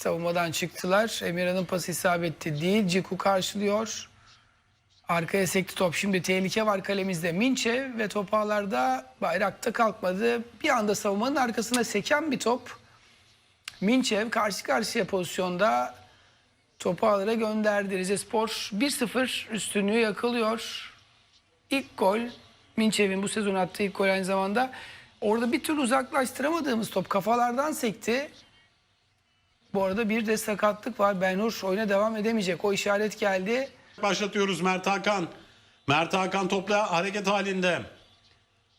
Savunmadan çıktılar. Emirhan'ın pası isabetli değil. Ciku karşılıyor. Arkaya sekti top. Şimdi tehlike var kalemizde. Minçev ve top ağlarda bayrakta kalkmadı. Bir anda savunmanın arkasına seken bir top. Minçev karşı karşıya pozisyonda topu ağlara gönderdi. Rizespor 1-0 üstünlüğü yakalıyor. İlk gol Minçev'in bu sezon attığı ilk gol aynı zamanda. Orada bir türlü uzaklaştıramadığımız top kafalardan sekti. Bu arada bir de sakatlık var. Benhur oyuna devam edemeyecek. O işaret geldi. Başlatıyoruz Mert Hakan. Mert Hakan topla hareket halinde.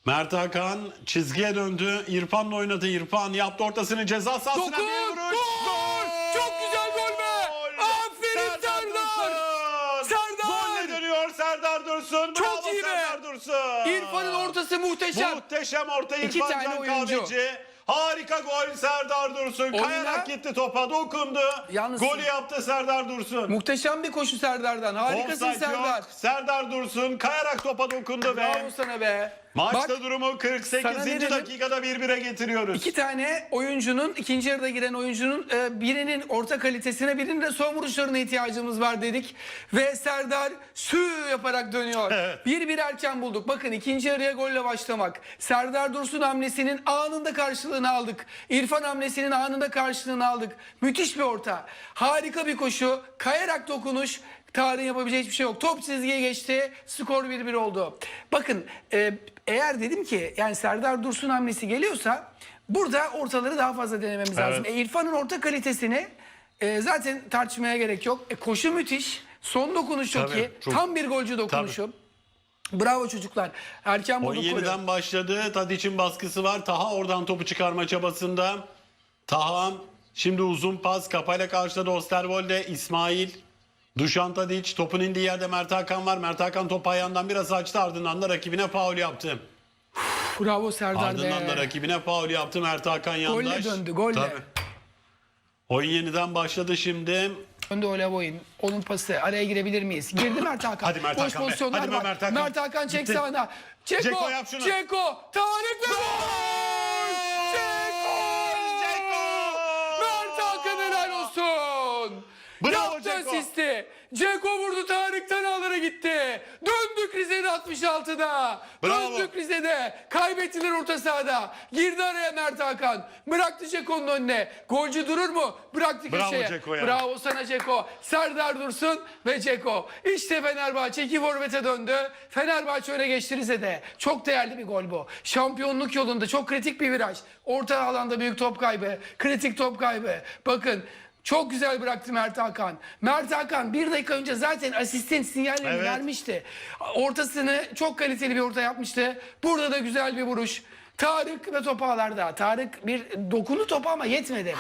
Mert Hakan çizgiye döndü. İrfan'la oynadı. İrfan yaptı ortasını ceza sahasına Dokun! bir vuruş. Gol! Çok güzel gol be! Gol! Aferin Serdar! Dursun! Serdar! Golle dönüyor Serdar Dursun. Çok Bravo iyi be! Serdar Dursun. İrfan'ın ortası muhteşem. Muhteşem orta İki İrfan tane Can oyuncu. Kahveci. Harika gol Serdar Dursun. Oyuna- Kayarak gitti topa dokundu. Yalnız- Golü yaptı Serdar Dursun. Muhteşem bir koşu Serdar'dan. Harikasın Offside Serdar. yok. Serdar Dursun kayarak topa dokundu ve Bravo sana be. maçta Bak, durumu Sana ne 48. dedim? dakikada 1-1'e getiriyoruz. İki tane oyuncunun, ikinci yarıda giren oyuncunun e, birinin orta kalitesine, birinin de son vuruşlarına ihtiyacımız var dedik. Ve Serdar sü yaparak dönüyor. Evet. Bir bir erken bulduk. Bakın ikinci yarıya golle başlamak. Serdar Dursun hamlesinin anında karşılığını aldık. İrfan hamlesinin anında karşılığını aldık. Müthiş bir orta. Harika bir koşu. Kayarak dokunuş. Tarihin yapabileceği hiçbir şey yok. Top çizgiye geçti. Skor 1-1 oldu. Bakın e, eğer dedim ki yani Serdar Dursun hamlesi geliyorsa burada ortaları daha fazla denememiz Evet. lazım. E, İrfan'ın orta kalitesini e, zaten tartışmaya gerek yok. E, koşu müthiş. Son dokunuş çok Tabii, iyi. çok- Tam bir golcü dokunuşu. Bravo çocuklar. Erken O bulduk golü. yeniden başladı. Tadic'in baskısı var. Taha oradan topu çıkarma çabasında. Taha şimdi uzun pas kafayla karşıladı Osterwolde. İsmail. Duşan Tadic topun indiği yerde Mert Hakan var. Mert Hakan topu ayağından biraz açtı ardından da rakibine faul yaptı. Bravo Serdar Ardından be. da rakibine faul yaptı Mert Hakan yandaş. Golle döndü golle. Tabii. Oyun yeniden başladı şimdi. Önde Ola Boyun. Onun pası. Araya girebilir miyiz? Girdi Mert Hakan. Hadi Mert Boş Hakan be. pozisyonlar Hadi var. Mert Hakan. Mert Hakan çek Gitti. sağına. Ceko. Ceko yap şunu. Ceko. Tarık ve gol! Ceko! Ceko! Mert Hakan helal olsun. Bravo Yaptı Ceko. asisti. Ceko vurdu Tarık'tan ağlara gitti. Döndük Rize'de 66'da. Bravo. Döndük Rize'de. Kaybettiler orta sahada. Girdi araya Mert Hakan. Bıraktı Ceko'nun önüne. Golcü durur mu? Bıraktı Bravo köşeye. Ceko ya. Bravo sana Ceko. Serdar Dursun ve Ceko. İşte Fenerbahçe iki forvete döndü. Fenerbahçe öne geçti Rize'de. Çok değerli bir gol bu. Şampiyonluk yolunda çok kritik bir viraj. Orta alanda büyük top kaybı. Kritik top kaybı. Bakın çok güzel bıraktı Mert Hakan. Mert Hakan bir dakika önce zaten asistin sinyallerini Evet. vermişti. Ortasını çok kaliteli bir orta yapmıştı. Burada da güzel bir vuruş. Tarık ve top ağlarda. Tarık bir dokunu topu ama yetmedi.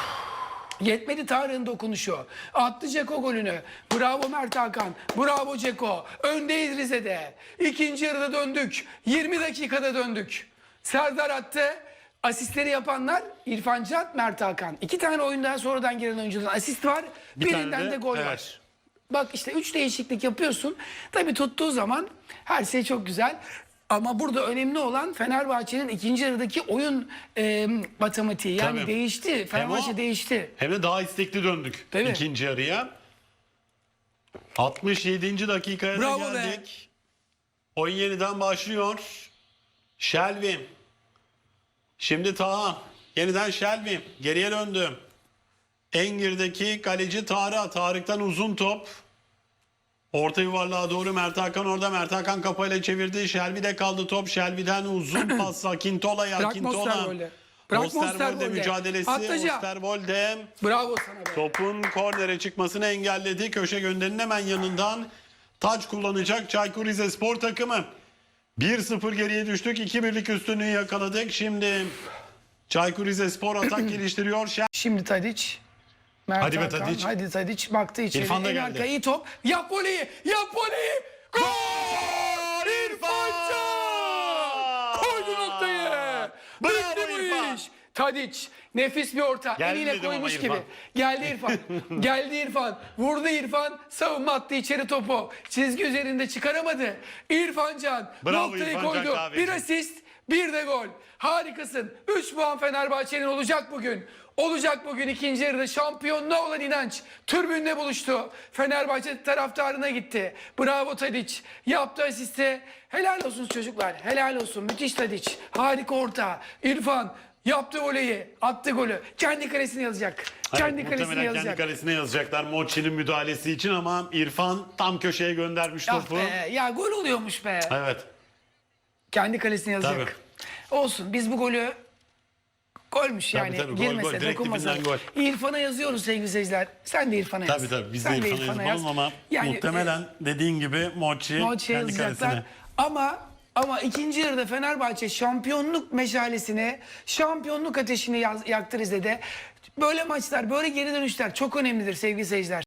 Yetmedi Tarık'ın dokunuşu. Attı Ceko golünü. Bravo Mert Hakan. Bravo Ceko. Öndeyiz Rize'de. İkinci yarıda döndük. 20 dakikada döndük. Serdar attı. Asistleri yapanlar İrfan Can, Mert Hakan. İki tane oyundan sonradan giren oyuncudan asist var. Bir Birinden de, de- gol evet. var. Bak işte üç değişiklik yapıyorsun. Tabii tuttuğu zaman her şey çok güzel. Ama burada önemli olan Fenerbahçe'nin ikinci yarıdaki oyun e, matematiği. Yani Tabii. değişti. Fenerbahçe o- değişti. Hem de daha istekli döndük mi? ikinci yarıya. 67. dakikaya da Bravo be. geldik. Oyun yeniden başlıyor. Shelby. Şimdi Taha. Yeniden Shelby. Geriye döndü. Engir'deki kaleci Tarık. Tarık'tan uzun top. Orta yuvarlığa doğru Mert Hakan orada. Mert Hakan kafayla çevirdi. Shelby'de kaldı top. Shelby'den uzun pas. Akintola'ya. Mosterbol'e. Bırak Osterwolde mücadelesi. Osterwolde Bravo sana be. topun kornere çıkmasını engelledi. Köşe gönderinin hemen yanından taç kullanacak Çaykur Rizespor takımı. 1-0 geriye düştük. 2-1'lik üstünlüğü yakaladık. Şimdi Çaykur Rizespor atak geliştiriyor. Şen- Şimdi Tadic. Mert Hadi be Hakan. Tadic. Hadi Tadic baktı içeri. İrfan da en geldi. arka iyi top. Yap voleyi. Yap voleyi. Gol! İrfan Can! Koydu noktayı. Bravo Bitti bu İrfan. iş. Tadic nefis bir orta. Geldi Eliyle dedim ama koymuş İrfan. gibi. Geldi İrfan. Geldi İrfan. Vurdu İrfan. Savunma attı içeri topu. Çizgi üzerinde çıkaramadı. İrfan Can Bravo noktayı İrfan Can koydu. kahveci. Bir asist. Bir de gol. Harikasın. 3 puan Fenerbahçe'nin olacak bugün. Olacak bugün ikinci yarıda şampiyonluğa olan inanç. Türbünle buluştu. Fenerbahçe taraftarına gitti. Bravo Tadic. Yaptı asiste. Helal olsun çocuklar. Helal olsun. Müthiş Tadic. Harika orta. İrfan yaptı voleyi. Attı golü. Kendi kalesine yazacak. Kendi Evet, kalesine yazacak. kendi kalesine yazacaklar Mochi'nin müdahalesi için ama İrfan tam köşeye göndermiş Ah topu. be, ya gol oluyormuş be. Evet. Kendi kalesine yazacak. Olsun biz bu golü golmüş Tabii, yani tabii, gol, girmese gol, direkt dokunmasa. dibinden İrfan'a yazıyoruz sevgili seyirciler. Sen de İrfan'a yaz. Tabii tabii biz de Sen İrfan'a yazalım ama Yani, muhtemelen dediğin gibi Maçı kendi yazacaklar. kalesine. Ama ama ikinci yarıda Fenerbahçe şampiyonluk meşalesini, şampiyonluk ateşini yaz, yaktı Rize'de. Böyle maçlar, böyle geri dönüşler çok önemlidir sevgili seyirciler.